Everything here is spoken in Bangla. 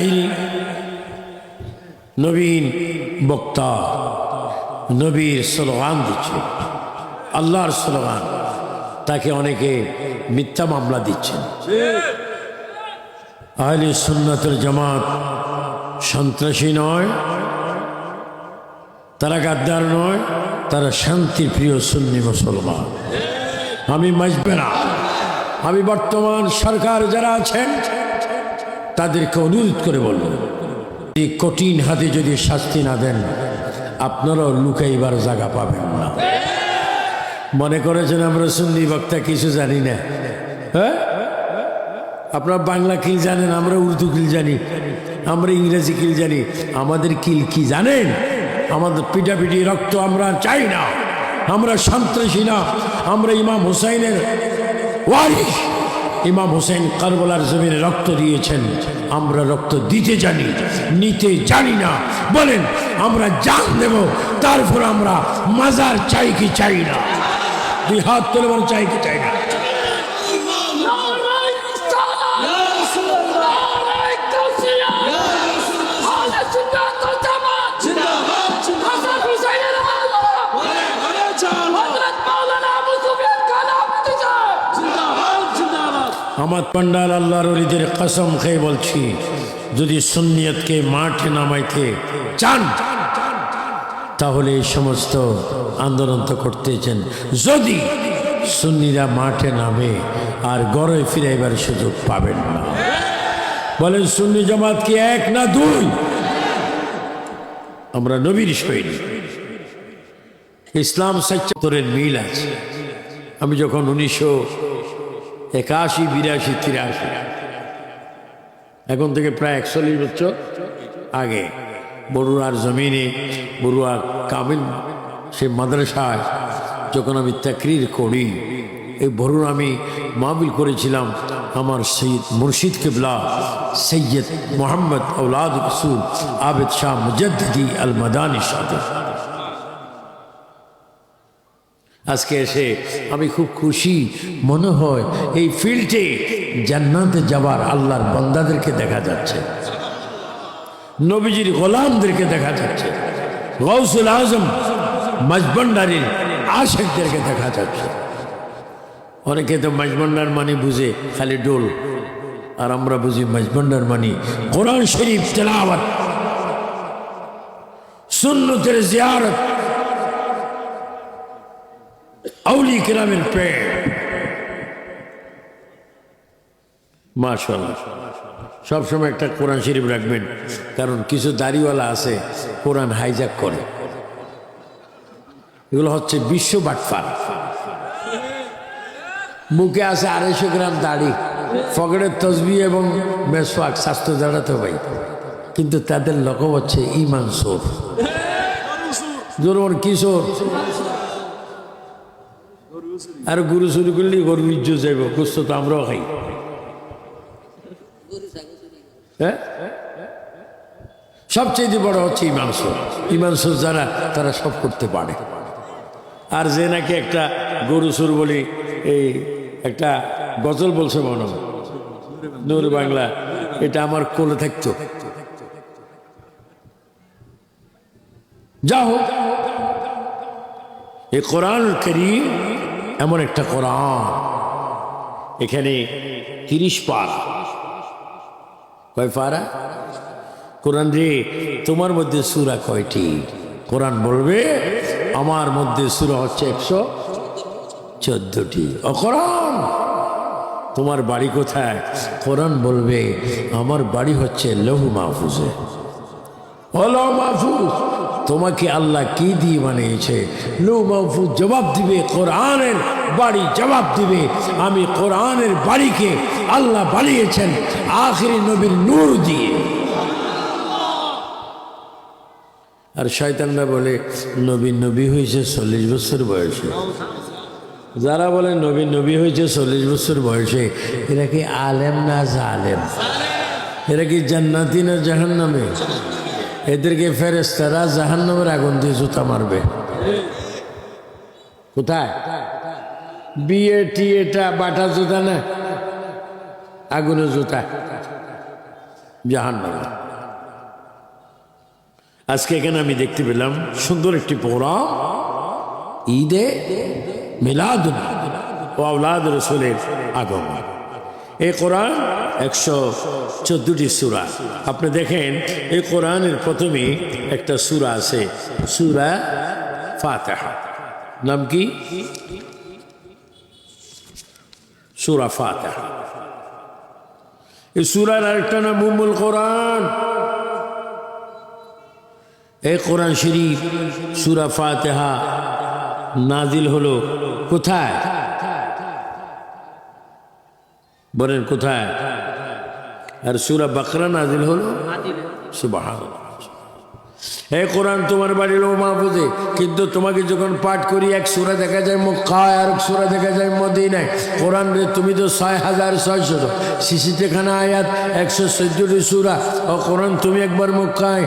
তাহিরি নবীন বক্তা, নবীর স্লোগান দিচ্ছে। আল্লাহর স্লোগান, তাকে অনেকে মিথ্যা মামলা দিচ্ছেন। আহলে সুন্নাতের জামাত সন্ত্রাসী নয়, তারা গাদ্দার নয়, তারা শান্তির প্রিয় সুন্নি মুসলমান। আমি মাজবে না আমি বর্তমান সরকার যারা আছেন তাদেরকে অনুরোধ করে বলব এই কঠিন হাতে যদি শাস্তি না দেন, আপনারাও লুকাইবার জায়গা পাবেন না। মনে করেছেন আমরা সুন্নি বক্তা, কিছু জানি না। হ্যাঁ? আপনারা বাংলা কিল জানেন, আমরা উর্দু কিল জানি, আমরা ইংরেজি কিল জানি, আমাদের কিল কি জানেন? আমাদের পিটাপিটি রক্ত আমরা চাই না, আমরা সন্ত্রাসী না, আমরা ইমাম হুসাইনের ওয়ারিস ইমাম হোসেন কারবলার জমিনে রক্ত দিয়েছেন। আমরা রক্ত দিতে জানি, নিতে জানি না। বলেন, আমরা জান দেব, তারপর আমরা মাজার চাই কি চাই না? দুই হাত তোলে চাই কি চাই না? আমার পান্ডাল আল্লাহর অলিদের কসম খেয়ে বলছি, যদি সুন্নিয়তকে মাঠে নামাইতে চান, তাহলে এই সমস্ত আন্দোলন তো করতেছেন। যদি সুন্নিরা মাঠে নামে আর গড়ে ফিরাইবার সুযোগ পাবেন না। বলেন, সুন্নি জামাত কি এক না দুই? আমরা নবীর সৈনিক। ইসলাম সচ্চরের মিল আছে। আমি যখন উনিশশো একাশি, বিরাশি, তিরাশি। এখন থেকে প্রায় একচল্লিশ বছর আগে বড়ুয়ার জমিনে বড়ুয়ার কামিল সে মাদ্রাসায় যখন আমি তাকরির করি, এই বড়ুর আমি মাহবিল করেছিলাম আমার সৈয়দ মুর্শিদ কেবলা, সৈয়দ মোহাম্মদ আউলাদ রসুল আবেদ শাহ মুজদ্দি আল মাদানি সাথে আজকে এসে আমি খুব খুশি, মনে হয় এই ফিল্ডে জান্নাতে যাবার আল্লাহর বন্দাদেরকে দেখা যাচ্ছে। নবীজির গোলামদেরকে দেখা যাচ্ছে। গৌসুল আজম মজবন্ডারির আশেকদেরকে দেখা যাচ্ছে। অনেকে তো মজবন্ডার মানে বুঝে খালি ডোল, আর আমরা বুঝি মজবন্ডার মানে কোরআন শরীফ তেলাওয়াত, সুন্নতের জিয়ারত আউলি কিরামের মাশাল্লাহ সবসময় একটা কোরআন শরীফ রাখবেন, কারণ কিছু দাড়িওয়ালা আছে, কোরআন হাইজাক করে। এগুলো হচ্ছে বিশ্ব বাটফার। মুখে আছে আড়াইশো গ্রাম দাড়ি ফগড়ের তসবি এবং মেসওয়াক, স্বাস্থ্য দাঁড়াতে ভাই কিন্তু তাদের লকব হচ্ছে ইমান সোর। জোর কিশোর আর গুরু শুরু করলে গরু ইজ্জত যাইব কুস্ত তো আমরাও খাই। হ্যাঁ? সবচেয়ে বড় হচ্ছে ইমাংস ইমাংস যারা, তারা সব করতে পারে। আর যে নাকি একটা গরু সুর বলি, এই একটা গজল বলছে মনে নূর বাংলা, এটা আমার কোলে থাকতো। যা হোক এই কোরআন করিম এমন একটা কোরআন। এখানে তিরিশ পারা। কয় পারা? কোরআন রে, তোমার মধ্যে সুরা কয়টি? কোরআন বলবে, আমার মধ্যে সুরা হচ্ছে একশো চোদ্দটি। কোরআন তোমার বাড়ি কোথায়? কোরআন বলবে, আমার বাড়ি হচ্ছে লহু মাহফুজে। হলো মাহফুজ। তোমাকে আল্লাহ কি দিয়ে বানিয়েছে? লু মাহফুজ জবাব দিবে, কোরআনের বাড়ি জবাব দিবে। আমি কোরআনের বাড়িকে আল্লাহ বানিয়েছেন আখিরি নবীর নূর দিয়ে। আর শয়তানরা বলে, নবী নবী হয়েছে চল্লিশ বছর বয়সে। যারা বলে, নবী নবী হয়েছে চল্লিশ বছর বয়সে, এরা কি আলেম না জালেম? এরা কি জান্নাতি না জাহান্নামে? এদেরকে ফেরেস্তারা জাহান্নামের আগুন দিয়ে জুতা মারবে। কোথায়? বিয়ে টিয়েটা বাটা জুতা না? আগুনের জুতা। জাহান্নামে। আজকে এখানে আমি দেখতে পেলাম সুন্দর একটি প্রোগ্রাম। ঈদে মিলাদ ও আউলাদ রসুলের আগমন। এই কোরআন একশো চোদ্দটি সুরা। আপনি দেখেন, এই কোরআনের প্রথমে একটা সুরা আছে, সুরা ফাতেহা। নাম কি? সুরা ফাতেহা। এই সুরার আরেকটা নাম উম্মুল কোরআন। এই কোরআন শরীফ, সুরা ফাতেহা নাজিল হলো কোথায়? বলেন কোথায়? আর সুরা বাকরা নাজিল হলো হে কোরআন, তোমার বাড়ির ও মাহফুজে, কিন্তু তোমাকে যখন পাঠ করি, এক সুরা দেখা যায় মক্কায় আর এক সুরা দেখা যায় মদিনায়। কোরআন রে, তুমি তো ছয় হাজার ছয়শত। শিশিতেখানা আয়াত, একশো চোদ্দটি সুরা। ও কোরআন, তুমি একবার মক্কায়